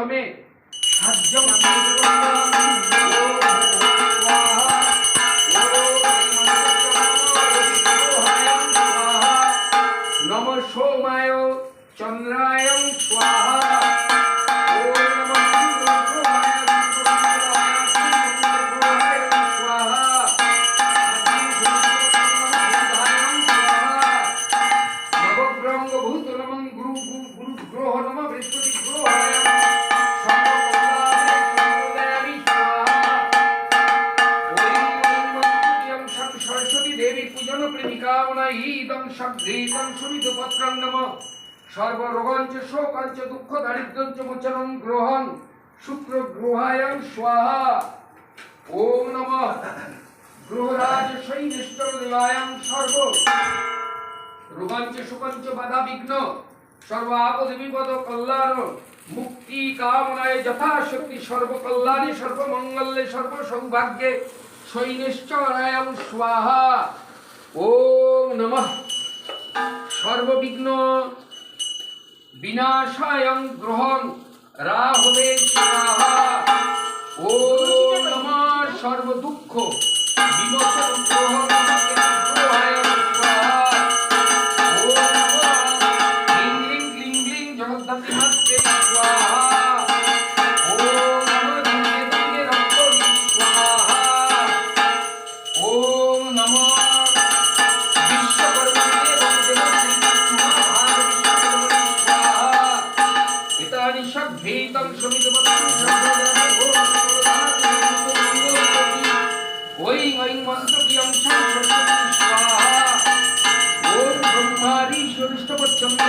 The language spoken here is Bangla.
হবে। নম সোমায় চন্দ্রায় স্বাহা। গ্রহ নম বৃহস্পতি সুমিত ওম নমঃ গ্রহরাজ সৈনিষ্ঠ দেবায়ং সর্ব রোগাঞ্চ সর্ব আপদ বিপদ কল্যাণ মুক্তি কামনায় যথাশক্তি সর্বকল্যাণে সর্বমঙ্গলে সর্বসৌভাগ্যে স্বাহা ওম নম। সর্ববিঘ্ন বিনাশায়ং গ্রহণ রাহবে ও নম সর্বদুঃখ বিমোচন গ্রহণ ভীতম সবিতপদাম ওই ওই মন্তব্যম সরস্বতী স্বাহা ওম ব্রহ্মারি সরিষ্ঠপচ্ছন্দ